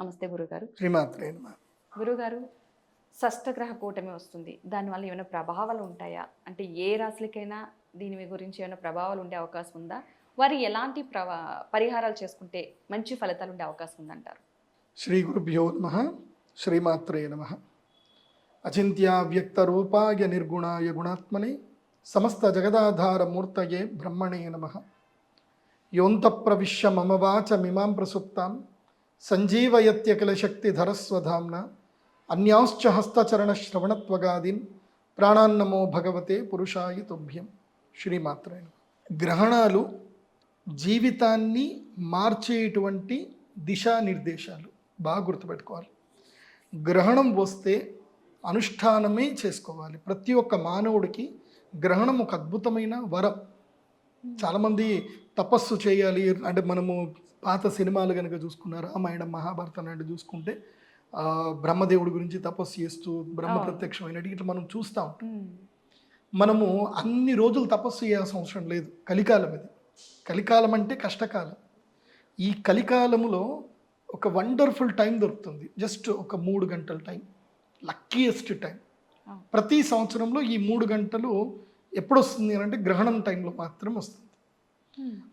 నమస్తే గురుగారు. గురుగారు షష్టగ్రహ కూటమి వస్తుంది. దానివల్ల ఏమైనా ప్రభావాలు ఉంటాయా? అంటే ఏ రాశులకైనా దీని గురించి ఏమైనా ప్రభావాలు ఉండే అవకాశం ఉందా? వారు ఎలాంటి ప్రవా పరిహారాలు చేసుకుంటే మంచి ఫలితాలు ఉండే అవకాశం ఉందంటారు? శ్రీ గురుభ్యో నమ. శ్రీమాత్రే నమ. అచింత్య వ్యక్త రూపాయ నిర్గుణాయ గుణాత్మనే సమస్త జగదాధార మూర్తయే బ్రహ్మణే నమ. యోంత ప్రవిశ్య మమ వాచమిమాం ప్రసుప్తాం. సంజీవయత్యకిల శక్తిధరస్వధాంన అన్యాంశ్చ హస్తచరణ శ్రవణత్వగాదీన్ ప్రాణాన్నమో భగవతే పురుషాయ తుభ్యం. శ్రీమాత్రే నమః. గ్రహణాలు జీవితాన్ని మార్చేటువంటి దిశానిర్దేశాలు. బాగా గుర్తుపెట్టుకోవాలి. గ్రహణం వస్తే అనుష్ఠానమే చేసుకోవాలి. ప్రతి ఒక్క మానవుడికి గ్రహణం ఒక అద్భుతమైన వరం. చాలామంది తపస్సు చేయాలి. అంటే మనము పాత సినిమాలు కనుక చూసుకున్న రామాయణం మహాభారతం లాంటి చూసుకుంటే బ్రహ్మదేవుడి గురించి తపస్సు చేస్తూ బ్రహ్మ. ప్రత్యక్షమైనట్టు ఇట్లా మనం చూస్తూ ఉంటాం. మనము అన్ని రోజులు తపస్సు చేయాల్సిన అవసరం లేదు. కలికాలం ఇది. కలికాలం అంటే కష్టకాలం. ఈ కలికాలములో ఒక వండర్ఫుల్ టైం దొరుకుతుంది. జస్ట్ ఒక మూడు గంటల టైం. Luckiest time. ప్రతి సంవత్సరంలో ఈ మూడు గంటలు ఎప్పుడు వస్తుంది అని అంటే గ్రహణం టైంలో మాత్రం వస్తుంది.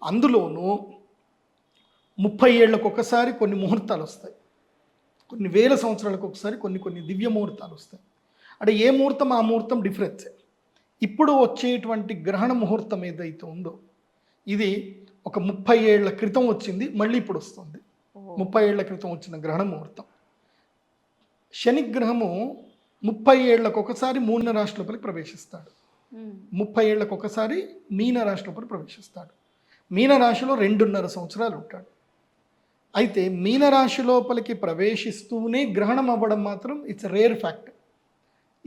అందులోనూ ముప్పై ఏళ్ళకు ఒకసారి కొన్ని ముహూర్తాలు వస్తాయి. కొన్ని వేల సంవత్సరాలకు ఒకసారి కొన్ని కొన్ని దివ్య ముహూర్తాలు వస్తాయి. అంటే ఏ ముహూర్తం ఆ ముహూర్తం డిఫరెన్సే ఇప్పుడు వచ్చేటువంటి గ్రహణ ముహూర్తం ఏదైతే ఉందో ఇది ఒక ముప్పై ఏళ్ళ క్రితం వచ్చింది మళ్ళీ ఇప్పుడు వస్తుంది. ముప్పై ఏళ్ళ క్రితం వచ్చిన గ్రహణ ముహూర్తం. శనిగ్రహము ముప్పై ఏళ్ళకు ఒకసారి మూల రాశి లోపలికి ప్రవేశిస్తాడు ముప్పై ఏళ్ళకు ఒకసారి మీన రాశి లోపల ప్రవేశిస్తాడు. మీన రాశిలో రెండున్నర సంవత్సరాలు ఉంటాడు. అయితే మీనరాశి లోపలికి ప్రవేశిస్తూనే గ్రహణం అవ్వడం మాత్రం ఇట్స్ రేర్ ఫ్యాక్ట్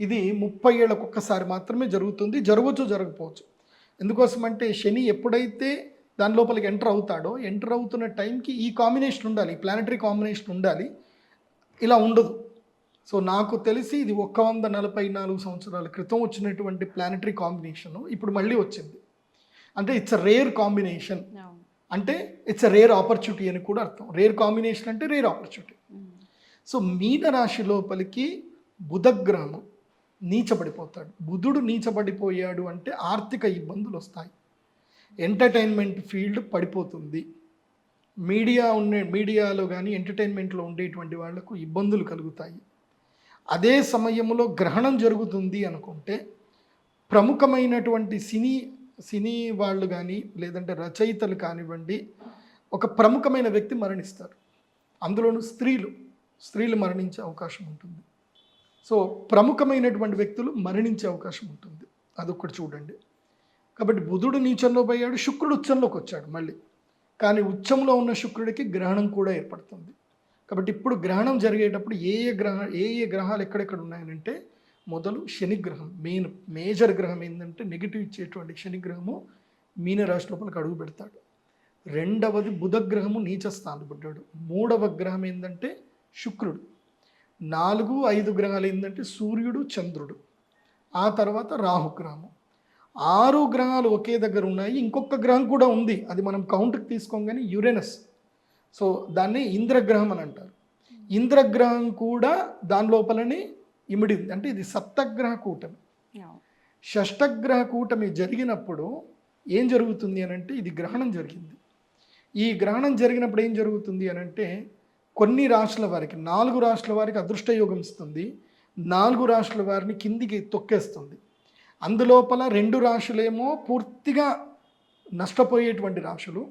ఇది ముప్పై ఏళ్ళకు ఒక్కసారి మాత్రమే జరుగుతుంది జరగవచ్చు జరగకపోవచ్చు. ఎందుకోసమంటే శని ఎప్పుడైతే దాని లోపలికి ఎంటర్ అవుతాడో ఎంటర్ అవుతున్న టైంకి ఈ కాంబినేషన్ ఉండాలి ఈ ప్లానటరీ కాంబినేషన్ ఉండాలి. ఇలా ఉండదు. సో నాకు తెలిసి ఇది ఒక్క వంద నలభై నాలుగు సంవత్సరాల క్రితం వచ్చినటువంటి ప్లానటరీ కాంబినేషన్ ఇప్పుడు మళ్ళీ వచ్చింది. అంటే ఇట్స్ రేర్ కాంబినేషన్ అంటే ఇట్స్ అ రేర్ ఆపర్చునిటీ అని కూడా అర్థం. రేర్ కాంబినేషన్ అంటే రేర్ ఆపర్చునిటీ సో మీన రాశి లోపలికి బుధగ్రహము నీచబడిపోతాడు. బుధుడు నీచబడిపోయాడు అంటే ఆర్థిక ఇబ్బందులు వస్తాయి. ఎంటర్టైన్మెంట్ ఫీల్డ్ పడిపోతుంది. మీడియా ఉండే మీడియాలో కానీ ఎంటర్టైన్మెంట్లో ఉండేటువంటి వాళ్ళకు ఇబ్బందులు కలుగుతాయి. అదే సమయంలో గ్రహణం జరుగుతుంది అనుకుంటే ప్రముఖమైనటువంటి సినీ సినీ వాళ్ళు కానీ లేదంటే రచయితలు కానివ్వండి ఒక ప్రముఖమైన వ్యక్తి మరణిస్తారు. అందులోనూ స్త్రీలు స్త్రీలు మరణించే అవకాశం ఉంటుంది. సో ప్రముఖమైనటువంటి వ్యక్తులు మరణించే అవకాశం ఉంటుంది. అదొకటి చూడండి. కాబట్టి బుధుడు నీచంలో పోయాడు శుక్రుడు ఉచ్చంలోకి వచ్చాడు మళ్ళీ. కానీ ఉచ్చంలో ఉన్న శుక్రుడికి గ్రహణం కూడా ఏర్పడుతుంది. కాబట్టి ఇప్పుడు గ్రహణం జరిగేటప్పుడు ఏ ఏ గ్రహ ఏ ఏ గ్రహాలు ఎక్కడెక్కడ ఉన్నాయనంటే మొదలు శనిగ్రహం. మెయిన్ మేజర్ గ్రహం ఏంటంటే నెగిటివ్ ఇచ్చేటువంటి శనిగ్రహము మీనరాశి లోపలికి అడుగు పెడతాడు. రెండవది బుధగ్రహము నీచ స్థానం పడ్డాడు. మూడవ గ్రహం ఏంటంటే శుక్రుడు. నాలుగు ఐదు గ్రహాలు ఏంటంటే సూర్యుడు చంద్రుడు. ఆ తర్వాత రాహుగ్రహము. ఆరు గ్రహాలు ఒకే దగ్గర ఉన్నాయి. ఇంకొక గ్రహం కూడా ఉంది. అది మనం కౌంట్కి తీసుకోగానే యురేనస్ సో దాన్ని ఇంద్రగ్రహం అని అంటారు. ఇంద్రగ్రహం కూడా దాని లోపలనే ఇమిడి అంటే ఇది సప్తగ్రహ కూటమి. షష్టగ్రహ కూటమి జరిగినప్పుడు ఏం జరుగుతుంది అని అంటే ఇది గ్రహణం జరిగింది. ఈ గ్రహణం జరిగినప్పుడు ఏం జరుగుతుంది అని అంటే కొన్ని రాష్ట్రాల వారికి నాలుగు రాష్ట్రాల వారికి అదృష్ట యోగం ఇస్తుంది. నాలుగు రాష్ట్రాల వారిని కిందికి తొక్కేస్తుంది. అందులోపల రెండు రాశులేమో పూర్తిగా నష్టపోయేటువంటి రాశులు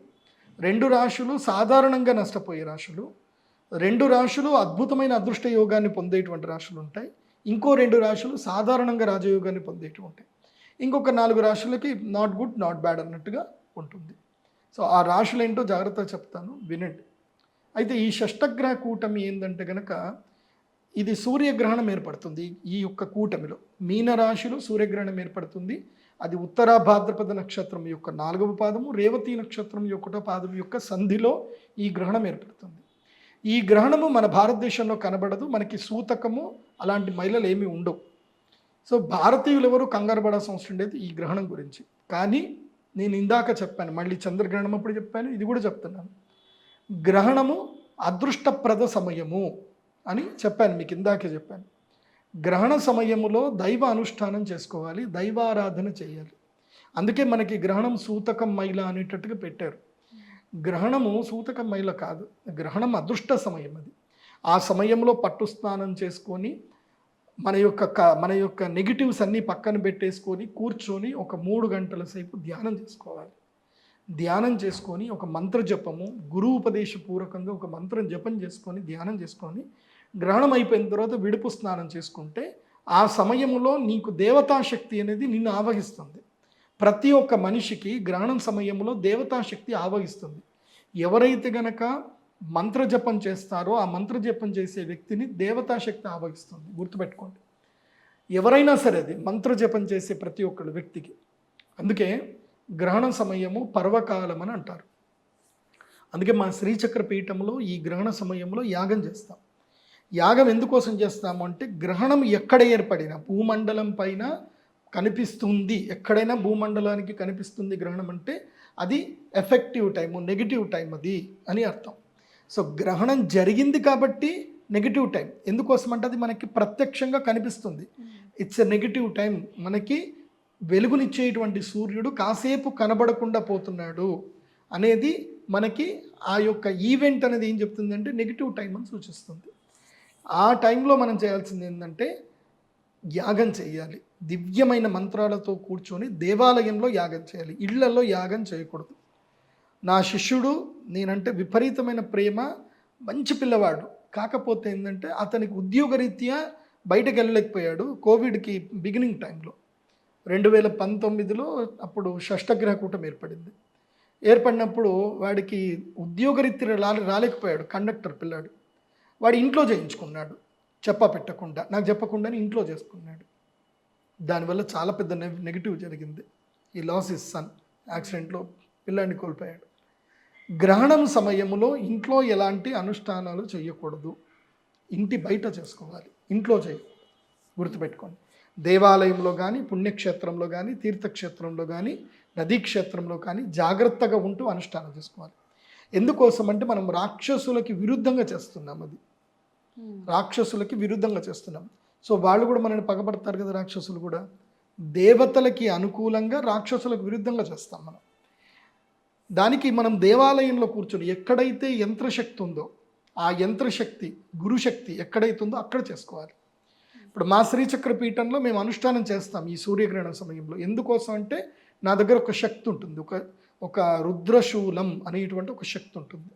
రెండు రాశులు సాధారణంగా నష్టపోయే రాశులు రెండు రాశులు అద్భుతమైన అదృష్ట యోగాన్ని పొందేటువంటి రాశులు ఉంటాయి. ఇంకో రెండు రాశులు సాధారణంగా రాజయోగాన్ని పొందేటి ఉంటాయి ఇంకొక నాలుగు రాశులకి నాట్ గుడ్ నాట్ బ్యాడ్ అన్నట్టుగా ఉంటుంది. సో ఆ రాశులు ఏంటో జాగ్రత్తగా చెప్తాను వినండి. అయితే ఈ షష్టగ్రహ కూటమి ఏంటంటే కనుక ఇది సూర్యగ్రహణం ఏర్పడుతుంది ఈ యొక్క కూటమిలో. మీన రాశిలో సూర్యగ్రహణం ఏర్పడుతుంది. అది ఉత్తర భాద్రపద నక్షత్రం యొక్క నాలుగవ పాదము రేవతి నక్షత్రం యొక్క పాదం యొక్క సంధిలో ఈ గ్రహణం ఏర్పడుతుంది. ఈ గ్రహణము మన భారతదేశంలో కనబడదు మనకి సూతకము అలాంటి మహిళలు ఏమీ ఉండవు. సో భారతీయులు ఎవరు కంగారు పడాల్సిన అవసరం లేదు ఈ గ్రహణం గురించి. కానీ నేను ఇందాక చెప్పాను మళ్ళీ చంద్రగ్రహణం అప్పుడు చెప్పాను ఇది కూడా చెప్తున్నాను. గ్రహణము అదృష్టప్రద సమయము అని చెప్పాను మీకు ఇందాకే చెప్పాను. గ్రహణ సమయములో దైవ అనుష్ఠానం చేసుకోవాలి దైవారాధన చేయాలి. అందుకే మనకి గ్రహణం సూతకం మైల అనేటట్టుగా పెట్టారు. గ్రహణము సూతకం మైల కాదు గ్రహణం అదృష్ట సమయం అది. ఆ సమయంలో పట్టు స్నానం చేసుకొని మన యొక్క క- మన యొక్క నెగిటివ్స్ అన్నీ పక్కన పెట్టేసుకొని కూర్చొని ఒక మూడు గంటల సేపు ధ్యానం చేసుకోవాలి. ధ్యానం చేసుకొని ఒక మంత్ర జపము గురు ఉపదేశపూర్వకంగా ఒక మంత్రం జపం చేసుకొని ధ్యానం చేసుకొని గ్రహణం అయిపోయిన తర్వాత విడుపు స్నానం చేసుకుంటే ఆ సమయంలో నీకు దేవతాశక్తి అనేది నిన్ను ఆవహిస్తుంది. ప్రతి ఒక్క మనిషికి గ్రహణం సమయంలో దేవతాశక్తి ఆవహిస్తుంది. ఎవరైతే గనక మంత్రజపం చేస్తారో ఆ మంత్రజపం చేసే వ్యక్తిని దేవతాశక్తి ఆవహిస్తుంది. గుర్తుపెట్టుకోండి. ఎవరైనా సరే అది మంత్రజపం చేసే ప్రతి ఒక్కళ్ళు వ్యక్తికి. అందుకే గ్రహణ సమయము పర్వకాలం అని అంటారు. అందుకే మా శ్రీచక్ర పీఠంలో ఈ గ్రహణ సమయంలో యాగం చేస్తాం. యాగం ఎందుకోసం చేస్తాము అంటే గ్రహణం ఎక్కడ ఏర్పడినా భూమండలం పైన కనిపిస్తుంది ఎక్కడైనా భూమండలానికి కనిపిస్తుంది గ్రహణం అంటే అది ఎఫెక్టివ్ టైము నెగిటివ్ టైం అది అని అర్థం. సో గ్రహణం జరిగింది కాబట్టి నెగిటివ్ టైం ఎందుకోసం అంటే అది మనకి ప్రత్యక్షంగా కనిపిస్తుంది. ఇట్స్ ఎ నెగిటివ్ టైం మనకి వెలుగునిచ్చేటువంటి సూర్యుడు కాసేపు కనబడకుండా పోతున్నాడు అనేది మనకి ఆ యొక్క ఈవెంట్ అనేది ఏం చెప్తుందంటే నెగిటివ్ టైం అని సూచిస్తుంది. ఆ టైంలో మనం చేయాల్సింది ఏంటంటే యాగం చేయాలి. దివ్యమైన మంత్రాలతో కూర్చొని దేవాలయంలో యాగం చేయాలి. ఇళ్ళలో యాగం చేయకూడదు. నా శిష్యుడు నేనంటే విపరీతమైన ప్రేమ మంచి పిల్లవాడు. కాకపోతే ఏంటంటే అతనికి ఉద్యోగరీత్యా బయటకు వెళ్ళలేకపోయాడు కోవిడ్కి బిగినింగ్ టైంలో రెండు వేల పంతొమ్మిదిలో అప్పుడు షష్టగ్రహ కూటం ఏర్పడింది. ఏర్పడినప్పుడు వాడికి ఉద్యోగరీత్యా రా- రాలేకపోయాడు కండక్టర్ పిల్లాడు. వాడు ఇంట్లో చేయించుకున్నాడు. చెప్ప పెట్టకుండా నాకు చెప్పకుండానే ఇంట్లో చేసుకున్నాడు. దానివల్ల చాలా పెద్ద నెగిటివ్ జరిగింది. ఈ లాస్ ఇస్ సన్ యాక్సిడెంట్లో పిల్లాడిని కోల్పోయాడు. గ్రహణం సమయంలో ఇంట్లో ఎలాంటి అనుష్ఠానాలు చేయకూడదు. ఇంటి బయట చేసుకోవాలి. ఇంట్లో చేయ. గుర్తుపెట్టుకోండి. దేవాలయంలో కానీ పుణ్యక్షేత్రంలో కానీ తీర్థక్షేత్రంలో కానీ నదీ క్షేత్రంలో కానీ జాగ్రత్తగా ఉంటూ అనుష్ఠానం చేసుకోవాలి. ఎందుకోసం అంటే మనం రాక్షసులకి విరుద్ధంగా చేస్తున్నాం అది. రాక్షసులకి విరుద్ధంగా చేస్తున్నాం. సో వాళ్ళు కూడా మనల్ని పగబడతారు కదా రాక్షసులు కూడా. దేవతలకి అనుకూలంగా రాక్షసులకు విరుద్ధంగా చేస్తాం మనం. దానికి మనం దేవాలయంలో కూర్చొని ఎక్కడైతే యంత్రశక్తి ఉందో ఆ యంత్రశక్తి గురుశక్తి ఎక్కడైతే ఉందో అక్కడ చేసుకోవాలి. ఇప్పుడు మా శ్రీచక్ర పీఠంలో మేము అనుష్ఠానం చేస్తాం ఈ సూర్యగ్రహణ సమయంలో. ఎందుకోసం అంటే నా దగ్గర ఒక శక్తి ఉంటుంది. ఒక ఒక రుద్రశూలం అనేటువంటి ఒక శక్తి ఉంటుంది.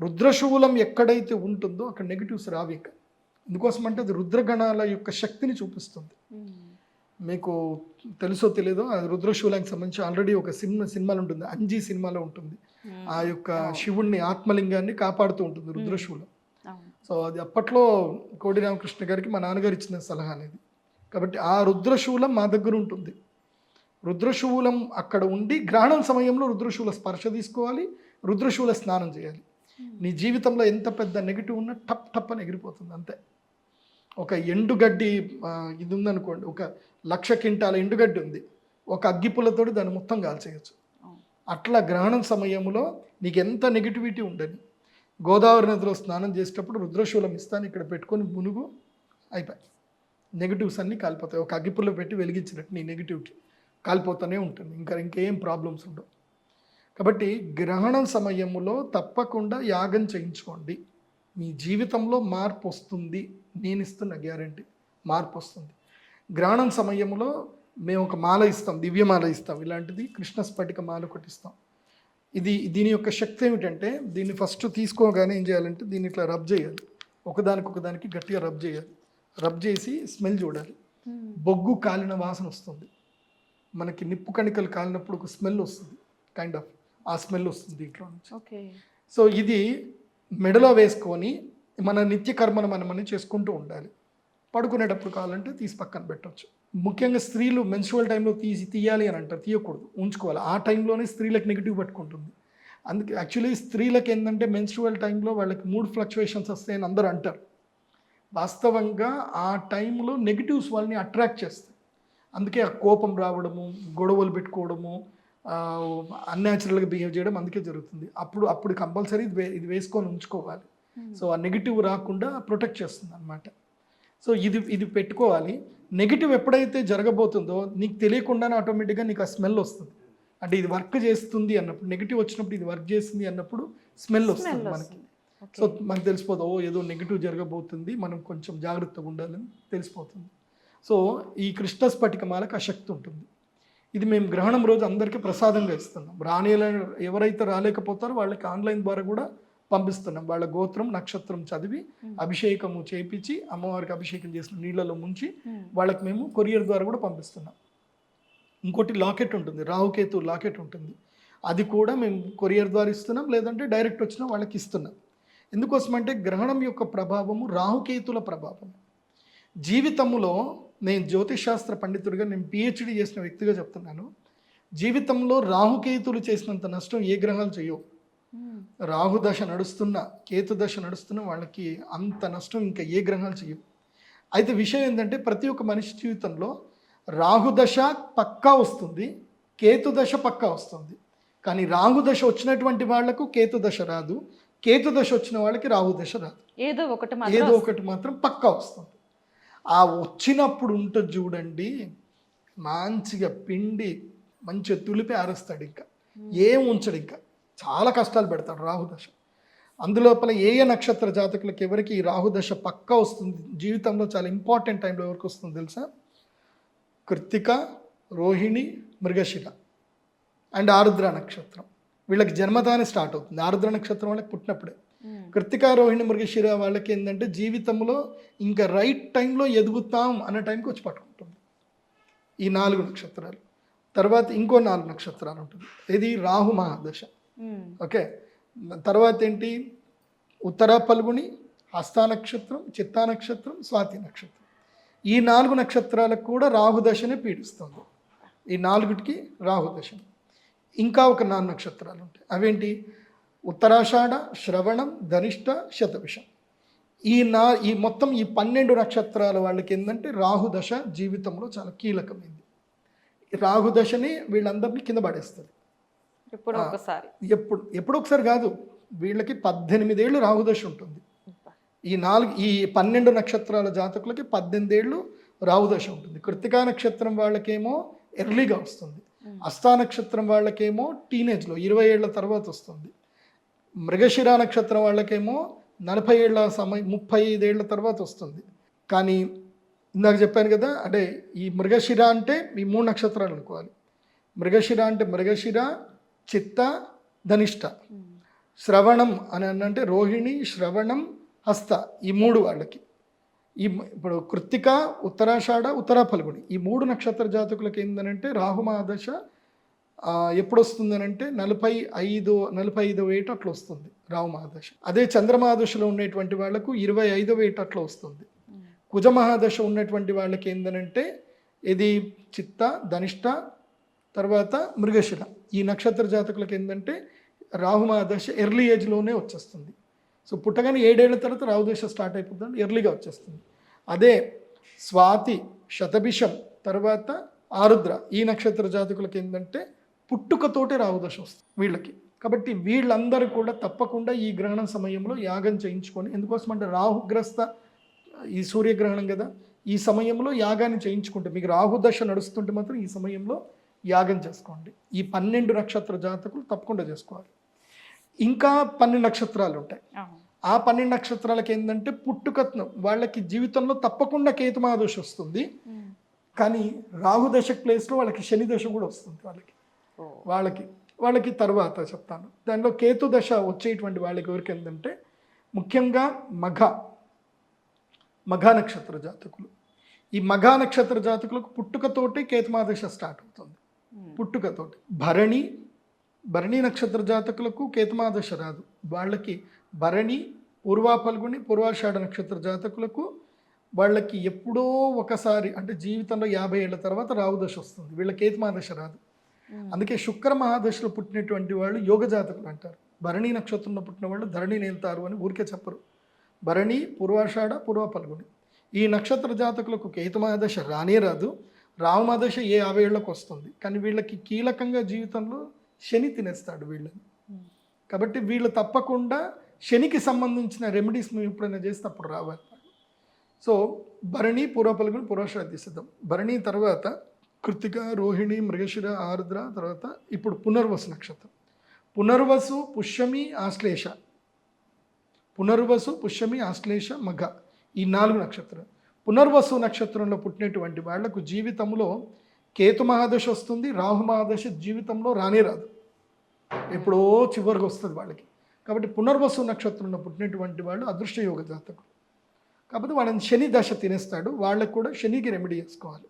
రుద్రశూలం ఎక్కడైతే ఉంటుందో అక్కడ నెగిటివ్స్ రావు ఇక. ఎందుకోసం అంటే అది రుద్రగణాల యొక్క శక్తిని చూపిస్తుంది. మీకు తెలుసో తెలియదో అది రుద్రశూలానికి సంబంధించి ఆల్రెడీ ఒక సినిమా సినిమాలో ఉంటుంది అంజీ సినిమాలో ఉంటుంది. ఆ యొక్క శివుణ్ణి ఆత్మలింగాన్ని కాపాడుతూ ఉంటుంది రుద్రశూలం సో అది అప్పట్లో కోడి రామకృష్ణ గారికి మా నాన్నగారు ఇచ్చిన సలహా అనేది. కాబట్టి ఆ రుద్రశూలం మా దగ్గర ఉంటుంది. రుద్రశూలం అక్కడ ఉండి గ్రహణం సమయంలో రుద్రశూల స్పర్శ తీసుకోవాలి రుద్రశూల స్నానం చేయాలి. నీ జీవితంలో ఎంత పెద్ద నెగిటివ్ ఉన్నా టప్ టప్ అని ఎగిరిపోతుంది అంతే. ఒక ఎండుగడ్డి ఇది ఉందనుకోండి ఒక లక్ష కింటాల ఎండుగడ్డి ఉంది. ఒక అగ్గిపుల్లతోటి దాన్ని మొత్తం కాల్చేయచ్చు. అట్లా గ్రహణం సమయంలో నీకు ఎంత నెగిటివిటీ ఉండని గోదావరి నదిలో స్నానం చేసేటప్పుడు రుద్రశూలం ఇస్తాను ఇక్కడ పెట్టుకొని మునుగు అయిపోయి. నెగిటివ్స్ అన్నీ కాలిపోతాయి. ఒక అగ్గిపుల్ల పెట్టి వెలిగించినట్టు నీ నెగిటివ్కి కాలిపోతూనే ఉంటుంది. ఇంకా ఇంకేం ప్రాబ్లమ్స్ ఉండవు. కాబట్టి గ్రహణం సమయంలో తప్పకుండా యాగం చేయించుకోండి. మీ జీవితంలో మార్పు వస్తుంది. నేను ఇస్తున్న గ్యారంటీ మార్పు వస్తుంది. గ్రహణం సమయంలో మేము ఒక మాల ఇస్తాం దివ్యమాల ఇస్తాం. ఇలాంటిది కృష్ణ స్ఫటిక మాల ఒకటి ఇస్తాం. ఇది దీని యొక్క శక్తి ఏమిటంటే దీన్ని ఫస్ట్ తీసుకోగానే ఏం చేయాలంటే దీన్ని ఇట్లా రబ్ చేయాలి. ఒకదానికి ఒకదానికి గట్టిగా రబ్ చేయాలి. రబ్ చేసి స్మెల్ చూడాలి. బొగ్గు కాలిన వాసన వస్తుంది. మనకి నిప్పు కణికలు కాలినప్పుడు ఒక స్మెల్ వస్తుంది కైండ్ ఆఫ్ ఆ స్మెల్ వస్తుంది దీంట్లో నుంచి. ఓకే సో ఇది మెడలో వేసుకొని మన నిత్య కర్మను మనం అని చేసుకుంటూ ఉండాలి. పడుకునేటప్పుడు కావాలంటే తీసి పక్కన పెట్టవచ్చు ముఖ్యంగా స్త్రీలు మెన్సువల్ టైంలో తీసి తీయాలి అని అంటారు. తీయకూడదు. ఉంచుకోవాలి. ఆ టైంలోనే స్త్రీలకు నెగిటివ్ పట్టుకుంటుంది. అందుకే యాక్చువల్లీ స్త్రీలకు ఏంటంటే మెన్స్ట్రువల్ టైంలో వాళ్ళకి మూడ్ ఫ్లక్చువేషన్స్ వస్తాయని అందరూ అంటారు. వాస్తవంగా ఆ టైంలో నెగిటివ్స్ వాళ్ళని అట్రాక్ట్ చేస్తాయి. అందుకే ఆ కోపం రావడము గొడవలు పెట్టుకోవడము అన్యాచురల్గా బిహేవ్ చేయడం అందుకే జరుగుతుంది. అప్పుడు అప్పుడు కంపల్సరీ ఇది వే ఇది వేసుకొని ఉంచుకోవాలి. సో ఆ నెగిటివ్ రాకుండా ప్రొటెక్ట్ చేస్తుంది అనమాట సో ఇది ఇది పెట్టుకోవాలి. నెగిటివ్ ఎప్పుడైతే జరగబోతుందో నీకు తెలియకుండానే ఆటోమేటిక్గా నీకు ఆ స్మెల్ వస్తుంది. అంటే ఇది వర్క్ చేస్తుంది అన్నప్పుడు నెగిటివ్ వచ్చినప్పుడు ఇది వర్క్ చేస్తుంది అన్నప్పుడు స్మెల్ వస్తుంది మనకి. సో మనకు తెలిసిపోతుంది ఓ ఏదో నెగిటివ్ జరగబోతుంది మనం కొంచెం జాగ్రత్తగా ఉండాలని తెలిసిపోతుంది. సో ఈ కృష్ణ స్ఫటికమాలకు ఆ శక్తి ఉంటుంది. ఇది మేము గ్రహణం రోజు అందరికీ ప్రసాదంగా ఇస్తున్నాం. రాని ఎవరైతే రాలేకపోతారో వాళ్ళకి ఆన్లైన్ ద్వారా కూడా పంపిస్తున్నాం. వాళ్ళ గోత్రం నక్షత్రం చదివి అభిషేకము చేపించి అమ్మవారికి అభిషేకం చేసిన నీళ్ళలో ముంచి వాళ్ళకి మేము కొరియర్ ద్వారా కూడా పంపిస్తున్నాం. ఇంకోటి లాకెట్ ఉంటుంది. రాహుకేతు లాకెట్ ఉంటుంది. అది కూడా మేము కొరియర్ ద్వారా ఇస్తున్నాం. లేదంటే డైరెక్ట్ వచ్చిన వాళ్ళకి ఇస్తున్నాం. ఎందుకోసం అంటే గ్రహణం యొక్క ప్రభావము రాహుకేతుల ప్రభావం. జీవితంలో నేను జ్యోతిషాస్త్ర పండితుడిగా నేను పిహెచ్డి చేసిన వ్యక్తిగా చెప్తున్నాను. జీవితంలో రాహుకేతులు చేసినంత నష్టం ఏ గ్రహాలు చేయవు. రాహు దశ నడుస్తున్న కేతు దశ నడుస్తున్న వాళ్ళకి అంత నష్టం ఇంకా ఏ గ్రహాలు చేయవు అయితే విషయం ఏంటంటే ప్రతి ఒక్క మనిషి జీవితంలో రాహు దశ పక్కా వస్తుంది కేతు దశ పక్కా వస్తుంది. కానీ రాహు దశ వచ్చినటువంటి వాళ్ళకు కేతు దశ రాదు కేతు దశ వచ్చిన వాళ్ళకి రాహు దశ రాదు. ఏదో ఒకటి ఏదో ఒకటి మాత్రం పక్కా వస్తుంది. ఆ వచ్చినప్పుడు ఉంటుంది చూడండి మంచిగా పిండి మంచిగా తులిపి ఆరేస్తాడు ఇంకా. ఏం ఉంచడు ఇంకా. చాలా కష్టాలు పెడతాడు రాహుదశ అందులోపల ఏ ఏ నక్షత్ర జాతకులకు ఎవరికి ఈ రాహుదశ పక్కా వస్తుంది? జీవితంలో చాలా ఇంపార్టెంట్ టైంలో ఎవరికి వస్తుంది తెలుసా? కృత్తిక రోహిణి మృగశిర అండ్ ఆరుద్ర నక్షత్రం. వీళ్ళకి జన్మతానే స్టార్ట్ అవుతుంది. ఆరుద్ర నక్షత్రం వాళ్ళకి పుట్టినప్పుడే. కృతికా రోహిణి మృగశిర వాళ్ళకి ఏంటంటే జీవితంలో ఇంకా రైట్ టైంలో ఎదుగుతాం అన్న టైంకి వచ్చి పట్టుకుంటుంది. ఈ నాలుగు నక్షత్రాలు. తర్వాత ఇంకో నాలుగు నక్షత్రాలు ఉంటుంది. ఇది రాహు మహాదశ. Hmm. ఓకే. తర్వాత ఏంటి? ఉత్తర పల్గుని హస్తా నక్షత్రం చిత్తా నక్షత్రం స్వాతి నక్షత్రం. ఈ నాలుగు నక్షత్రాలకు కూడా రాహుదశనే పీడిస్తుంది. ఈ నాలుగుటికి రాహుదశ ఇంకా ఒక నాలుగు నక్షత్రాలు ఉంటాయి. అవేంటి? ఉత్తరాషాఢ శ్రవణం ధనిష్ట శతవిషం. ఈ నా ఈ మొత్తం ఈ పన్నెండు నక్షత్రాల వాళ్ళకి ఏంటంటే రాహుదశ జీవితంలో చాలా కీలకమైంది. రాహుదశని వీళ్ళందరినీ కింద పడేస్తుంది. ఒకసారి. ఎప్పుడు ఎప్పుడు ఒకసారి కాదు. వీళ్ళకి పద్దెనిమిదేళ్ళు రాహుదశ ఉంటుంది. ఈ నాలుగు ఈ పన్నెండు నక్షత్రాల జాతకులకి పద్దెనిమిదేళ్ళు రాహుదశ ఉంటుంది. కృతికా నక్షత్రం వాళ్ళకేమో ఎర్లీగా వస్తుంది. అస్థా నక్షత్రం వాళ్ళకేమో టీనేజ్లో ఇరవై ఏళ్ళ తర్వాత వస్తుంది. మృగశిర నక్షత్రం వాళ్ళకేమో నలభై ఏళ్ళ సమయం ముప్పై ఐదేళ్ళ తర్వాత వస్తుంది. కానీ ఇందాక చెప్పాను కదా అంటే ఈ మృగశిర అంటే ఈ మూడు నక్షత్రాలు అనుకోవాలి. మృగశిర అంటే మృగశిర చిత్త ధనిష్ట. శ్రవణం అని అంటే రోహిణి శ్రవణం హస్త ఈ మూడు వాళ్ళకి ఈ ఇప్పుడు కృత్తిక ఉత్తరాషాఢ ఉత్తరా ఫల్గుని ఈ మూడు నక్షత్ర జాతకులకి ఏంటంటే రాహుమహాదశ ఆ, ఎప్పుడు వస్తుందనంటే నలభై ఐదు నలభై ఐదవ ఏట అట్లా వస్తుంది రాహుమహాదశ అదే చంద్రమహాదశలో ఉండేటువంటి వాళ్ళకు ఇరవై ఐదవ ఏట అట్లా వస్తుంది. కుజమహాదశ ఉన్నటువంటి వాళ్ళకి ఏంటనంటే ఇది చిత్త ధనిష్ట తర్వాత మృగశిర ఈ నక్షత్ర జాతకులకు ఏంటంటే రాహుమహాదశ ఎర్లీ ఏజ్లోనే వచ్చేస్తుంది. సో పుట్టగానే ఏడేళ్ళ తర్వాత రాహుదశ స్టార్ట్ అయిపోతుంది ఎర్లీగా వచ్చేస్తుంది. అదే స్వాతి శతభిషం తర్వాత ఆరుద్ర ఈ నక్షత్ర జాతకులకు ఏంటంటే పుట్టుకతోటే రాహుదశ వస్తుంది వీళ్ళకి. కాబట్టి వీళ్ళందరూ కూడా తప్పకుండా ఈ గ్రహణం సమయంలో యాగం చేయించుకొని ఎందుకోసం అంటే రాహుగ్రస్త ఈ సూర్యగ్రహణం కదా ఈ సమయంలో యాగాన్ని చేయించుకుంటే మీకు రాహుదశ నడుస్తుంటే మాత్రం ఈ సమయంలో యాగం చేసుకోండి ఈ పన్నెండు నక్షత్ర జాతకులు తప్పకుండా చేసుకోవాలి ఇంకా పన్నెండు నక్షత్రాలు ఉంటాయి. ఆ పన్నెండు నక్షత్రాలకి ఏంటంటే పుట్టుకత్నం వాళ్ళకి జీవితంలో తప్పకుండా కేతుమాదశ వస్తుంది. కానీ రాహుదశ ప్లేస్లో వాళ్ళకి శని దశ కూడా వస్తుంది వాళ్ళకి. వాళ్ళకి వాళ్ళకి తర్వాత చెప్తాను దానిలో కేతు దశ వచ్చేటువంటి వాళ్ళకి ఎవరికి ఏంటంటే ముఖ్యంగా మఘ మఘ నక్షత్ర జాతకులు ఈ మఘ నక్షత్ర జాతకులకు పుట్టుకతోటి కేతుమాదశ స్టార్ట్ అవుతుంది. పుట్టుకతోటి. భరణి భరణి నక్షత్ర జాతకులకు కేతుమాదశ రాదు. వాళ్ళకి భరణి పూర్వా పల్గుని పూర్వాషాఢ నక్షత్ర జాతకులకు వాళ్ళకి ఎప్పుడో ఒకసారి అంటే జీవితంలో యాభై ఏళ్ళ తర్వాత రావుదశ వస్తుంది. వీళ్ళకి కేతుమాదశ రాదు. అందుకే శుక్ర మహాదశలో పుట్టినటువంటి వాళ్ళు యోగ జాతకులు అంటారు. భరణి నక్షత్రంలో పుట్టిన వాళ్ళు ధరణి నేల్తారు అని ఊరికే చెప్పరు. భరణి పూర్వాషాఢ పూర్వ పల్గుని ఈ నక్షత్ర జాతకులకు కేతుమాదశ రానే రాదు. రావమాదశ ఏ యాభై వస్తుంది? కానీ వీళ్ళకి కీలకంగా జీవితంలో శని తినేస్తాడు వీళ్ళని. కాబట్టి వీళ్ళు తప్పకుండా శనికి సంబంధించిన రెమెడీస్ మేము ఎప్పుడైనా చేస్తే అప్పుడు రావాలి. సో భరణి పూర్వపలుగుని పురోషాది సిద్ధం భరణి తర్వాత కృతిక రోహిణి మృగశిర ఆర్ద్ర తర్వాత ఇప్పుడు పునర్వసు నక్షత్రం. పునర్వసు పుష్యమి ఆశ్లేష. పునర్వసు పుష్యమి ఆశ్లేష మగ ఈ నాలుగు నక్షత్రాలు. పునర్వసు నక్షత్రంలో పుట్టినటువంటి వాళ్ళకు జీవితంలో కేతు మహాదశ వస్తుంది రాహు మహాదశ జీవితంలో రానే రాదు. ఎప్పుడో చివరికి వస్తుంది వాళ్ళకి. కాబట్టి పునర్వసు నక్షత్రంలో పుట్టినటువంటి వాళ్ళు అదృష్టయోగ జాతకులు. కాబట్టి వాళ్ళని శని దశ తినేస్తాడు వాళ్ళకు కూడా శనికి రెమెడీ చేసుకోవాలి.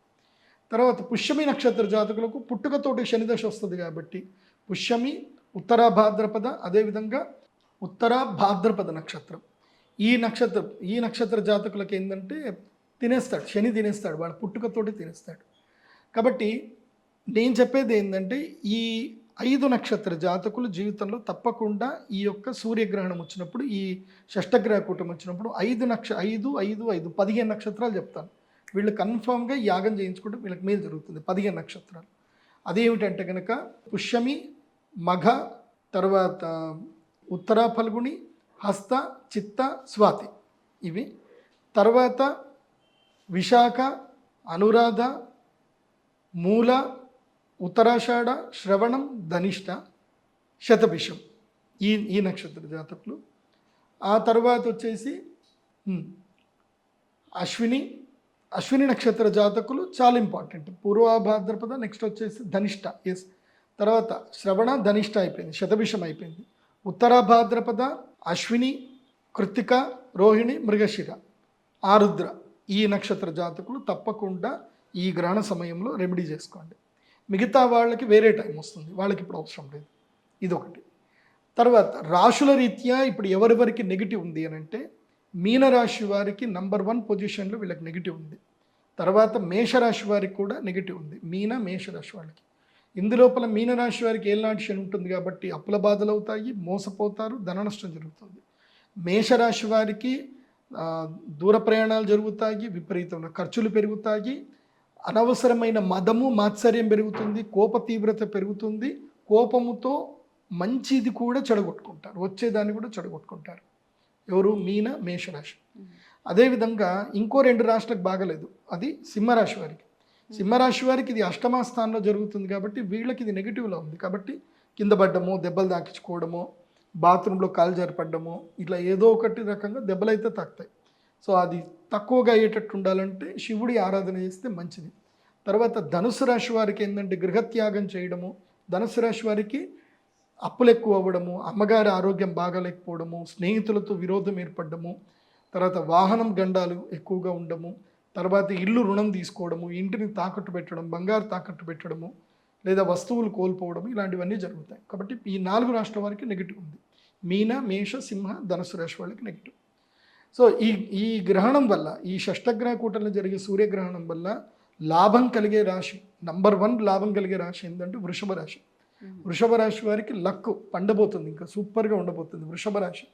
తర్వాత పుష్యమి నక్షత్ర జాతకులకు పుట్టుకతోటి శని దశ వస్తుంది కాబట్టి పుష్యమి ఉత్తర భాద్రపద అదేవిధంగా ఉత్తర భాద్రపద నక్షత్రం. ఈ నక్షత్రం ఈ నక్షత్ర జాతకులకు ఏంటంటే తినేస్తాడు శని తినేస్తాడు వాళ్ళ పుట్టుకతోటి తినేస్తాడు. కాబట్టి నేను చెప్పేది ఏంటంటే ఈ ఐదు నక్షత్ర జాతకులు జీవితంలో తప్పకుండా ఈ యొక్క సూర్యగ్రహణం వచ్చినప్పుడు ఈ షష్టగ్రహ కూటం వచ్చినప్పుడు ఐదు నక్ష ఐదు ఐదు ఐదు పదిహేను నక్షత్రాలు చెప్తాను. వీళ్ళు కన్ఫామ్గా యాగం చేయించుకుంటే వీళ్ళకి మేలు జరుగుతుంది పదిహేను నక్షత్రాలు. అదేమిటంటే కనుక పుష్యమి మఘ తర్వాత ఉత్తర ఫల్గుణి హస్త చిత్త స్వాతి ఇవి. తర్వాత విశాఖ అనురాధ మూల ఉత్తరాషాఢ శ్రవణం ధనిష్ట శతభిషం ఈ ఈ నక్షత్ర జాతకులు. ఆ తర్వాత వచ్చేసి అశ్విని అశ్విని నక్షత్ర జాతకులు చాలా ఇంపార్టెంట్. పూర్వభాద్రపద నెక్స్ట్ వచ్చేసి ధనిష్ట ఎస్ తర్వాత శ్రవణ ధనిష్ట అయిపోయింది శతభిషం అయిపోయింది. ఉత్తరాభాద్రపద అశ్విని కృత్తిక రోహిణి మృగశిర ఆరుద్ర. ఈ నక్షత్ర జాతకులు తప్పకుండా ఈ గ్రహణ సమయంలో రెమెడీ చేసుకోండి. మిగతా వాళ్ళకి వేరే టైం వస్తుంది. వాళ్ళకి ఇప్పుడు అవసరం లేదు. ఇదొకటి. తర్వాత రాశుల రీత్యా ఇప్పుడు ఎవరెవరికి నెగిటివ్ ఉంది అని అంటే మీనరాశి వారికి నంబర్ వన్ పొజిషన్లో వీళ్ళకి నెగిటివ్ ఉంది. తర్వాత మేషరాశి వారికి కూడా నెగిటివ్ ఉంది. మీన మేషరాశి వాళ్ళకి. ఇందులోపల మీనరాశి వారికి ఏలాంటి శని ఉంటుంది కాబట్టి అప్పుల బాధలు అవుతాయి మోసపోతారు ధన నష్టం జరుగుతుంది. మేషరాశి వారికి దూర ప్రయాణాలు జరుగుతాయి విపరీతమైన ఖర్చులు పెరుగుతాయి అనవసరమైన మదము మాత్సర్యం పెరుగుతుంది కోప తీవ్రత పెరుగుతుంది కోపముతో మంచిది కూడా చెడగొట్టుకుంటారు వచ్చేదాన్ని కూడా చెడగొట్టుకుంటారు. ఎవరు? మీన మేషరాశి. అదేవిధంగా ఇంకో రెండు రాష్ట్రాలకు బాగలేదు అది సింహరాశి వారికి. సింహరాశి వారికి ఇది అష్టమ స్థానంలో జరుగుతుంది కాబట్టి వీళ్ళకి ఇది నెగిటివ్లో ఉంది కాబట్టి కింద పడ్డము దెబ్బలు దాకించుకోవడము బాత్రూంలో కాలు జరపడము ఇట్లా ఏదో ఒకటి రకంగా దెబ్బలైతే తాకుతాయి. సో అది తక్కువగా అయ్యేటట్టు ఉండాలంటే శివుడి ఆరాధన చేస్తే మంచిది. తర్వాత ధనుసు రాశి వారికి ఏంటంటే గృహత్యాగం చేయడము ధనుసు రాశి వారికి అప్పులు ఎక్కువ అవ్వడము అమ్మగారి ఆరోగ్యం బాగాలేకపోవడము స్నేహితులతో విరోధం ఏర్పడము తర్వాత వాహనం గండాలు ఎక్కువగా ఉండము తర్వాత ఇల్లు రుణం తీసుకోవడము ఇంటిని తాకట్టు పెట్టడం బంగారు తాకట్టు పెట్టడము లేదా వస్తువులు కోల్పోవడం ఇలాంటివన్నీ జరుగుతాయి. కాబట్టి ఈ నాలుగు రాష్ట్రాల వారికి నెగిటివ్ ఉంది. మీన మేష సింహ ధనుసు రాశి వాళ్ళకి నెగిటివ్ సో ఈ ఈ గ్రహణం వల్ల ఈ షష్టగ్రహ కూటంలో జరిగే సూర్యగ్రహణం వల్ల లాభం కలిగే రాశి నంబర్ వన్ లాభం కలిగే రాశి ఏంటంటే వృషభ రాశి. వృషభ రాశి వారికి లక్ పండబోతుంది ఇంకా సూపర్గా ఉండబోతుంది వృషభ రాశి.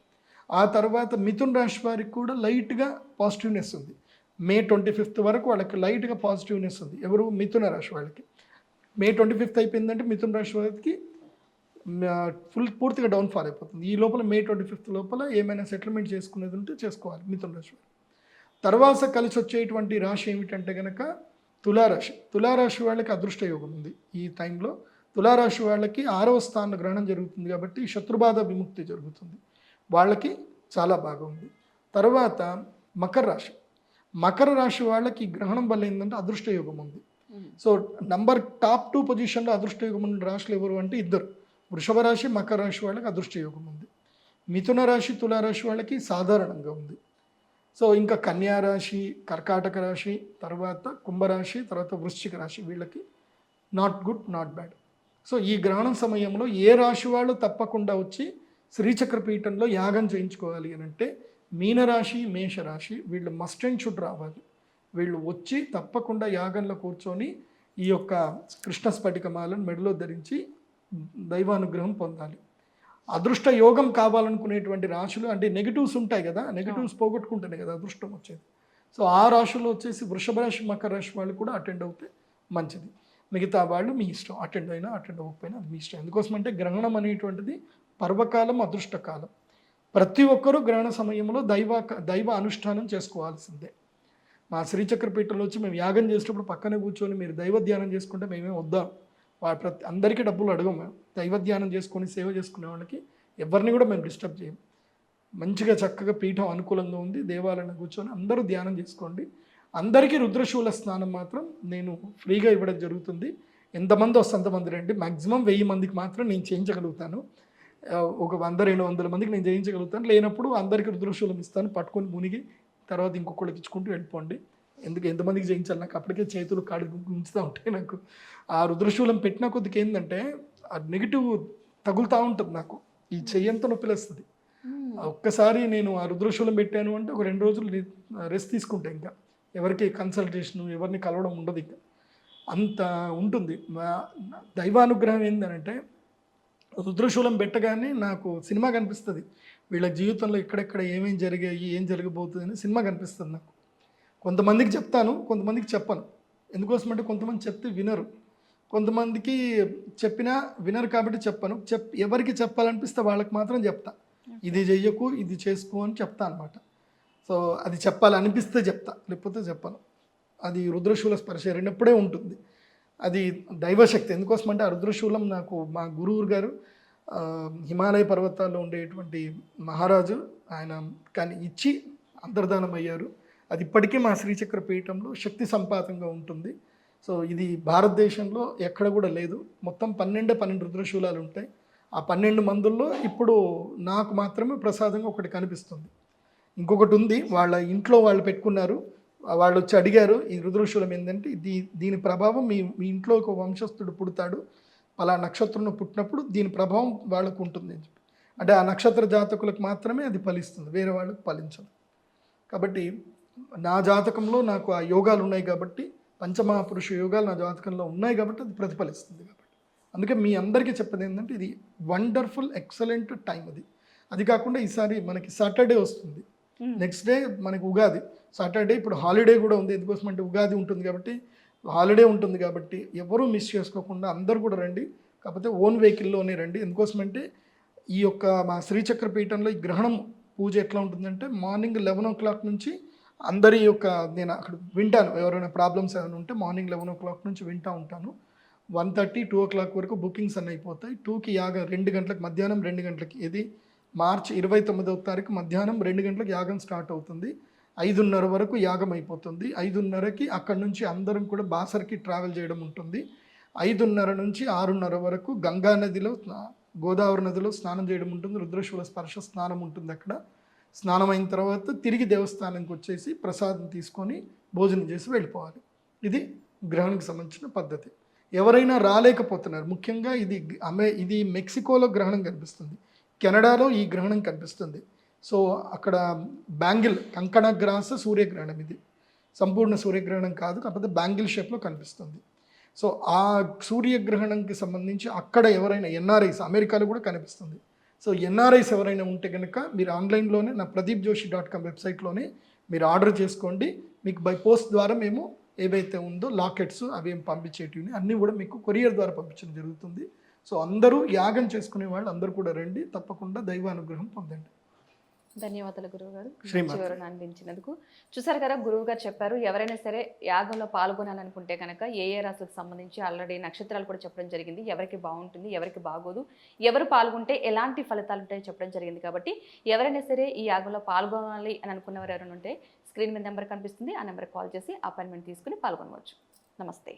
ఆ తర్వాత మిథున్ రాశి వారికి కూడా లైట్గా పాజిటివ్నెస్ ఉంది. మే ట్వంటీ ఫిఫ్త్ వరకు వాళ్ళకి లైట్గా పాజిటివ్నెస్ ఉంది. ఎవరు? మిథున రాశి వాళ్ళకి. మే ట్వంటీ ఫిఫ్త్ అయిపోయిందంటే మిథున రాశి వారికి ఫుల్ పూర్తిగా డౌన్ ఫాల్ అయిపోతుంది. ఈ లోపల మే ట్వంటీ ఫిఫ్త్ లోపల ఏమైనా సెటిల్మెంట్ చేసుకునేది ఉంటే చేసుకోవాలి మిథున రాశి వారు. తర్వాత కలిసి వచ్చేటువంటి రాశి ఏమిటంటే కనుక తులారాశి. తులారాశి వాళ్ళకి అదృష్ట యోగం ఉంది ఈ టైంలో. తులారాశి వాళ్ళకి ఆరవ స్థాన గ్రహణం జరుగుతుంది కాబట్టి శత్రుబాధ విముక్తి జరుగుతుంది. వాళ్ళకి చాలా బాగుంది తర్వాత మకర రాశి. మకర రాశి వాళ్ళకి గ్రహణం వల్ల ఏంటంటే అదృష్ట యోగం ఉంది. సో నంబర్ టాప్ టూ పొజిషన్లో అదృష్ట యోగం ఉన్న రాశులు ఎవరు అంటే ఇద్దరు. వృషభ రాశి మకర రాశి వాళ్ళకి అదృష్ట యోగం ఉంది. మిథున రాశి తులారాశి వాళ్ళకి సాధారణంగా ఉంది. సో ఇంకా కన్యా రాశి కర్కాటక రాశి తర్వాత కుంభరాశి తర్వాత వృశ్చిక రాశి వీళ్ళకి not good not bad so ఈ గ్రహణం సమయంలో ఏ రాశి వాళ్ళు తప్పకుండా వచ్చి శ్రీచక్ర పీఠంలో యాగం చేయించుకోవాలి అని అంటే మీనరాశి మేషరాశి వీళ్ళు మస్ట్ అండ్ షుడ్ రావాలి. వీళ్ళు వచ్చి తప్పకుండా యాగంలో కూర్చొని ఈ యొక్క కృష్ణ స్ఫటికమాలను మెడలో ధరించి దైవానుగ్రహం పొందాలి. అదృష్ట యోగం కావాలనుకునేటువంటి రాశులు అంటే నెగిటివ్స్ ఉంటాయి కదా నెగిటివ్స్ పోగొట్టుకుంటేనే కదా అదృష్టం వచ్చేది. సో ఆ రాశుల్లో వచ్చేసి వృషభ రాశి మకర రాశి వాళ్ళు కూడా అటెండ్ అవుతే మంచిది. మిగతా వాళ్ళు మీ ఇష్టం అటెండ్ అయినా అటెండ్ అవ్వకపోయినా అది మీ ఇష్టం. ఎందుకోసం అంటే గ్రహణం అనేటువంటిది పర్వకాలం అదృష్టకాలం. ప్రతి ఒక్కరూ గ్రహణ సమయంలో దైవ దైవ అనుష్ఠానం చేసుకోవాల్సిందే. మా శ్రీచక్రపీఠంలో వచ్చి మేము యాగం చేసేటప్పుడు పక్కనే కూర్చొని మీరు దైవ ధ్యానం చేసుకుంటే మేమే వద్దాం. వా ప్రతి అందరికీ డబ్బులు అడగం మేము. దైవ ధ్యానం చేసుకొని సేవ చేసుకునే వాళ్ళకి ఎవరిని కూడా మేము డిస్టర్బ్ చేయం. మంచిగా చక్కగా పీఠం అనుకూలంగా ఉంది. దేవాలయంలో కూర్చొని అందరూ ధ్యానం చేసుకోండి. అందరికీ రుద్రశూల స్నానం మాత్రం నేను ఫ్రీగా ఇవ్వడం జరుగుతుంది. ఎంతమంది వస్తే అంతమంది రండి. మ్యాక్సిమం వెయ్యి మందికి మాత్రం నేను చేయించగలుగుతాను. ఒక వంద రెండు వందల మందికి నేను చేయించగలుగుతాను. లేనప్పుడు అందరికీ రుద్రశూలం ఇస్తాను. పట్టుకొని మునిగి తర్వాత ఇంకొకళ్ళకి ఇచ్చుకుంటూ వెళ్ళిపోండి. ఎందుకు? ఎంతమందికి చేయించాలి? నాకు అప్పటికే చేతులు కాడి ఉంచుతూ ఉంటాయి నాకు. ఆ రుద్రశూలం పెట్టిన కొద్దికి ఏంటంటే ఆ నెగిటివ్ తగులుతూ ఉంటుంది నాకు. ఈ చెయ్యంత నొప్పిలేస్తుంది ఒక్కసారి నేను ఆ రుద్రశూలం పెట్టాను అంటే ఒక రెండు రోజులు రెస్ట్ తీసుకుంటా ఇంకా. ఎవరికి కన్సల్టేషన్ ఎవరిని కలవడం ఉండదు ఇంకా. అంత ఉంటుంది. దైవానుగ్రహం ఏంటంటే రుద్రశూలం పెట్టగానే నాకు సినిమా కనిపిస్తుంది. వీళ్ళ జీవితంలో ఎక్కడెక్కడ ఏమేం జరిగాయి ఏం జరగబోతుంది అని సినిమా కనిపిస్తుంది నాకు. కొంతమందికి చెప్తాను కొంతమందికి చెప్పను. ఎందుకోసం అంటే కొంతమంది చెప్తే వినరు. కొంతమందికి చెప్పినా వినరు కాబట్టి చెప్పను. చెప్ ఎవరికి చెప్పాలనిపిస్తే వాళ్ళకి మాత్రం చెప్తా. ఇది చెయ్యకు ఇది చేసుకో అని చెప్తా అనమాట సో అది చెప్పాలనిపిస్తే చెప్తా లేకపోతే చెప్పను. అది రుద్రశూల స్పర్శ రెండప్పుడే ఉంటుంది. అది దైవశక్తి. ఎందుకోసం అంటే ఆ రుద్రశూలం నాకు మా గురువు గారు హిమాలయ పర్వతాల్లో ఉండేటువంటి మహారాజు ఆయన కానీ ఇచ్చి అంతర్ధానం అయ్యారు. అది ఇప్పటికీ మా శ్రీచక్ర పీఠంలో శక్తి సంపాతంగా ఉంటుంది. సో ఇది భారతదేశంలో ఎక్కడ కూడా లేదు. మొత్తం పన్నెండే పన్నెండు రుద్రశూలాలు ఉంటాయి. ఆ పన్నెండు మందుల్లో ఇప్పుడు నాకు మాత్రమే ప్రసాదంగా ఒకటి కనిపిస్తుంది. ఇంకొకటి ఉంది. వాళ్ళ ఇంట్లో వాళ్ళు పెట్టుకున్నారు. వాళ్ళు వచ్చి అడిగారు ఈ రుద్రశూలం ఏంటంటే దీ దీని ప్రభావం మీ మీ ఇంట్లో ఒక వంశస్థుడు పుడతాడు. అలా నక్షత్రంలో పుట్టినప్పుడు దీని ప్రభావం వాళ్ళకు ఉంటుంది అని చెప్పి. అంటే ఆ నక్షత్ర జాతకులకు మాత్రమే అది ఫలిస్తుంది వేరే వాళ్ళకి ఫలించదు. కాబట్టి నా జాతకంలో నాకు ఆ యోగాలు ఉన్నాయి కాబట్టి పంచమహాపురుష యోగాలు నా జాతకంలో ఉన్నాయి కాబట్టి అది ప్రతిఫలిస్తుంది కాబట్టి. అందుకే మీ అందరికీ చెప్పేది ఏంటంటే ఇది వండర్ఫుల్ ఎక్సలెంట్ టైం అది. అది కాకుండా ఈసారి మనకి సాటర్డే వస్తుంది. నెక్స్ట్ డే మనకి ఉగాది. సాటర్డే ఇప్పుడు హాలిడే కూడా ఉంది. ఎందుకోసం అంటే ఉగాది ఉంటుంది కాబట్టి హాలిడే ఉంటుంది కాబట్టి ఎవరూ మిస్ చేసుకోకుండా అందరూ కూడా రండి. కాకపోతే ఓన్ వెహికల్లోనే రండి. ఎందుకోసమంటే ఈ యొక్క మా శ్రీచక్ర పీఠంలో ఈ గ్రహణం పూజ ఎట్లా ఉంటుందంటే మార్నింగ్ లెవెన్ ఓ క్లాక్ నుంచి అందరి యొక్క నేను అక్కడ వింటాను. ఎవరైనా ప్రాబ్లమ్స్ ఏమైనా ఉంటే మార్నింగ్ లెవెన్ ఓ క్లాక్ నుంచి వింటూ ఉంటాను. One thirty two o'clock వరకు బుకింగ్స్ అన్నీ అయిపోతాయి. టూకి యాగం రెండు గంటలకు మధ్యాహ్నం రెండు గంటలకి. ఇది మార్చి ఇరవై తొమ్మిదవ తారీఖు మధ్యాహ్నం రెండు గంటలకు యాగం స్టార్ట్ అవుతుంది. ఐదున్నర వరకు యాగం అయిపోతుంది ఐదున్నరకి అక్కడి నుంచి అందరం కూడా బాసర్కి ట్రావెల్ చేయడం ఉంటుంది. ఐదున్నర నుంచి ఆరున్నర వరకు గంగా నదిలో స్నా- గోదావరి నదిలో స్నానం చేయడం ఉంటుంది. రుద్రశూల స్పర్శ స్నానం ఉంటుంది అక్కడ. స్నానం అయిన తర్వాత తిరిగి దేవస్థానానికి వచ్చేసి ప్రసాదం తీసుకొని భోజనం చేసి వెళ్ళిపోవాలి. ఇది గ్రహణకు సంబంధించిన పద్ధతి. ఎవరైనా రాలేకపోతున్నారు. ముఖ్యంగా ఇది అమె ఇది మెక్సికోలో గ్రహణం కనిపిస్తుంది. కెనడాలో ఈ గ్రహణం కనిపిస్తుంది. సో అక్కడ బ్యాంగిల్ కంకణ గ్రాస సూర్యగ్రహణం ఇది. సంపూర్ణ సూర్యగ్రహణం కాదు కాకపోతే బ్యాంగిల్ షేప్లో కనిపిస్తుంది. సో ఆ సూర్యగ్రహణంకి సంబంధించి అక్కడ ఎవరైనా ఎన్ఆర్ఐస్ అమెరికాలో కూడా కనిపిస్తుంది. సో ఎన్ఆర్ఐస్ ఎవరైనా ఉంటే కనుక మీరు ఆన్లైన్లోనే నా ప్రదీప్ జోషి డాట్ కామ్ వెబ్సైట్లోనే మీరు ఆర్డర్ చేసుకోండి. మీకు బై పోస్ట్ ద్వారా మేము ఏవైతే ఉందో లాకెట్స్ అవి ఏం పంపించేటివి అన్నీ కూడా మీకు కొరియర్ ద్వారా పంపించడం జరుగుతుంది. సో అందరూ యాగం చేసుకునే వాళ్ళు అందరూ కూడా రండి తప్పకుండా దైవానుగ్రహం పొందండి. ధన్యవాదాలు గురువు గారు. వివరణ అందించినందుకు. చూసారు కదా గురువు గారు చెప్పారు ఎవరైనా సరే యాగంలో పాల్గొనాలనుకుంటే కనుక ఏ ఏ రాశులకు సంబంధించి ఆల్రెడీ నక్షత్రాలు కూడా చెప్పడం జరిగింది. ఎవరికి బాగుంటుంది ఎవరికి బాగోదు ఎవరు పాల్గొంటే ఎలాంటి ఫలితాలు ఉంటాయో చెప్పడం జరిగింది కాబట్టి ఎవరైనా సరే ఈ యాగంలో పాల్గొనాలి అని అనుకున్నవారు ఎవరైనా ఉంటే స్క్రీన్ మీద నెంబర్ కనిపిస్తుంది. ఆ నెంబర్కి కాల్ చేసి అపాయింట్మెంట్ తీసుకుని పాల్గొనవచ్చు. నమస్తే.